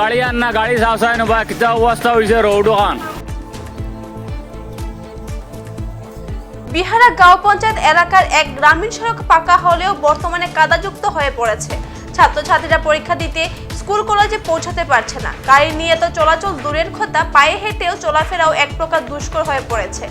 গাড়ি আন না গাড়ি চাওচাই নবা, কিতা অবস্থা হয়েছে রৌডখান বিহারা গাঁও পঞ্চায়েত এলাকার এক গ্রামীণ সড়ক পাকা হলেও বর্তমানে কাদাযুক্ত হয়ে পড়েছে ছাত্রছাত্রীরা পরীক্ষা দিতে স্কুল, কলেজে পৌঁছাতে পারছে না। গাড়ি নিয়ে তো চলাচল দূরের কথা, পায়ে হেঁটেও চলাফেরাও এক প্রকার দুষ্কর হয়ে পড়েছে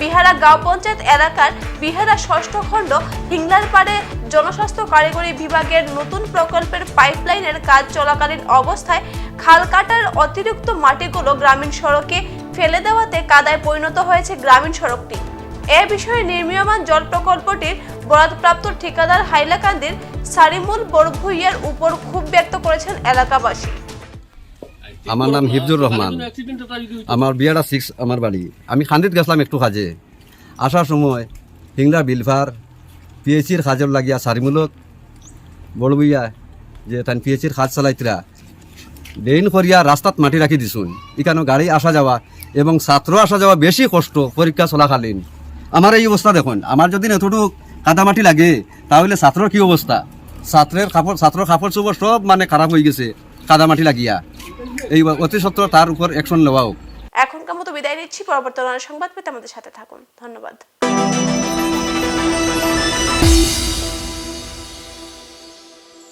বিহারা গাঁও পঞ্চায়েত এলাকার বিহারা ষষ্ঠ খণ্ড হিংলার পাড়ে জনস্বাস্থ্য কারিগরি বিভাগের নতুন প্রকল্পের পাইপলাইনের কাজ চলাকালীন অবস্থায় খাল কাটার অতিরিক্ত মাটিগুলো গ্রামীণ সড়কে ফেলে দেওয়াতে কাদায় পরিণত হয়েছে গ্রামীণ সড়কটি। এ বিষয়ে নির্মীয়মান জল প্রকল্পটির বরাদপ্রাপ্ত ঠিকাদার হাইলাকান্দির সারিমুল বড়ভুইয়ার উপর ক্ষোভ ব্যক্ত করেছেন এলাকাবাসী। আমার নাম হিফজুর রহমান। আমার বিয়াটা সিক্স আমার বাড়ি। আমি খান্দিত গেছিলাম একটু কাজে। আসার সময় হিংলা বিলভার পিএইচির কাজের লাগিয়া সারিমূলক বড় বইয়া যে তান পিএইচির কাজ চালাইতরা ড্রেন করিয়া রাস্তাত মাটি রাখি দিছুন। এখানে গাড়ি আসা যাওয়া এবং ছাত্র আসা যাওয়া বেশি কষ্ট পরীক্ষা চলাকালীন। আমার এই অবস্থা দেখুন। আমার যদি এতটুক কাদামাটি লাগে তাহলে ছাত্রর কি অবস্থা? ছাত্রের কাপড় ছাত্রর কাপড় চোপড় সব মানে খারাপ হয়ে গেছে। কাদামাটি লাগিয়া। এই অতি সত্ত্বর তার উপর অ্যাকশন নেওয়া হোক এখনকার মতো বিদায় নিচ্ছি, পরবর্তী সংবাদ পেতে আমাদের সাথে থাকুন। ধন্যবাদ।